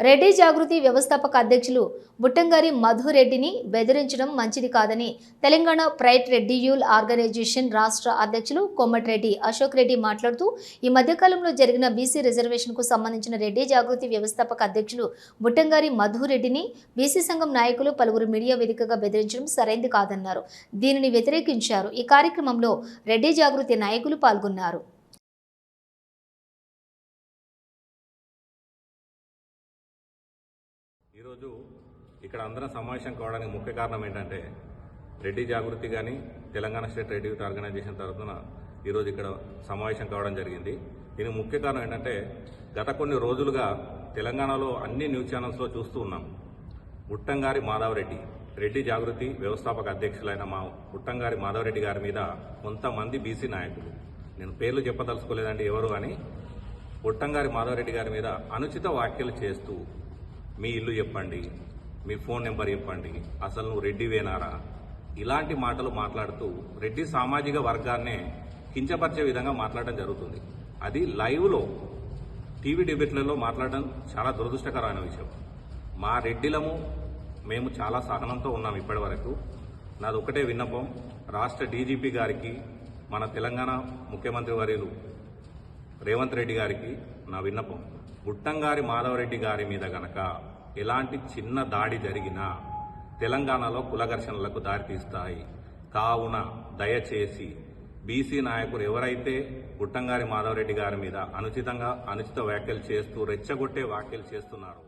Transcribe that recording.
రెడ్డి జాగృతి వ్యవస్థాపక అధ్యక్షులు బుట్టంగారి మధురెడ్డిని బెదిరించడం మంచిది కాదని తెలంగాణ ప్రైట్ రెడ్డి యూల్ ఆర్గనైజేషన్ రాష్ట్ర అధ్యక్షులు కొమ్మటిరెడ్డి అశోక్ రెడ్డి మాట్లాడుతూ ఈ మధ్యకాలంలో జరిగిన బీసీ రిజర్వేషన్కు సంబంధించిన రెడ్డి జాగృతి వ్యవస్థాపక అధ్యక్షులు బుట్టంగారి మధురెడ్డిని బీసీ సంఘం నాయకులు పలువురు మీడియా వేదికగా బెదిరించడం సరైంది కాదన్నారు. దీనిని వ్యతిరేకించారు. ఈ కార్యక్రమంలో రెడ్డి జాగృతి నాయకులు పాల్గొన్నారు. ఈరోజు ఇక్కడ అందరం సమావేశం కావడానికి ముఖ్య కారణం ఏంటంటే రెడ్డి జాగృతి కానీ Telangana state Reddy youth organisation తరఫున ఈరోజు ఇక్కడ సమావేశం కావడం జరిగింది. దీనికి ముఖ్య కారణం ఏంటంటే గత కొన్ని రోజులుగా తెలంగాణలో అన్ని న్యూస్ ఛానల్స్లో చూస్తూ ఉన్నాం. ఉట్టంగారి మాధవరెడ్డి రెడ్డి జాగృతి వ్యవస్థాపక అధ్యక్షులైన మా ఉట్టంగారి మాధవరెడ్డి గారి మీద కొంతమంది బీసీ నాయకులు. నేను పేర్లు చెప్పదలుచుకోలేదండి ఎవరు అని ఉట్టంగారి మాధవరెడ్డి గారి మీద అనుచిత వ్యాఖ్యలు చేస్తూ మీ ఇల్లు చెప్పండి మీ ఫోన్ నెంబర్ చెప్పండి అసలు నువ్వు రెడ్డివేనారా? ఇలాంటి మాటలు మాట్లాడుతూ రెడ్డి సామాజిక వర్గాన్నే కించపరిచే విధంగా మాట్లాడడం జరుగుతుంది. అది లైవ్లో టీవీ డిబేట్లలో మాట్లాడడం చాలా దురదృష్టకరమైన విషయం. మా రెడ్డిలము మేము చాలా సహనంతో ఉన్నాం ఇప్పటి వరకు నాది ఒకటే విన్నపం రాష్ట్ర డీజీపీ గారికి మన తెలంగాణ ముఖ్యమంత్రి వర్యులు రేవంత్ రెడ్డి గారికి నా విన్నపం. గుట్టంగారి మాధవరెడ్డి గారి మీద గనక ఎలాంటి చిన్న దాడి జరిగినా తెలంగాణలో కులఘర్షణలకు దారితీస్తాయి. కావున దయచేసి బీసీ నాయకులు ఎవరైతే గుట్టంగారి మాధవరెడ్డి గారి మీద అనుచితంగా అనుచిత వ్యాఖ్యలు చేస్తూ రెచ్చగొట్టే వ్యాఖ్యలు చేస్తున్నారో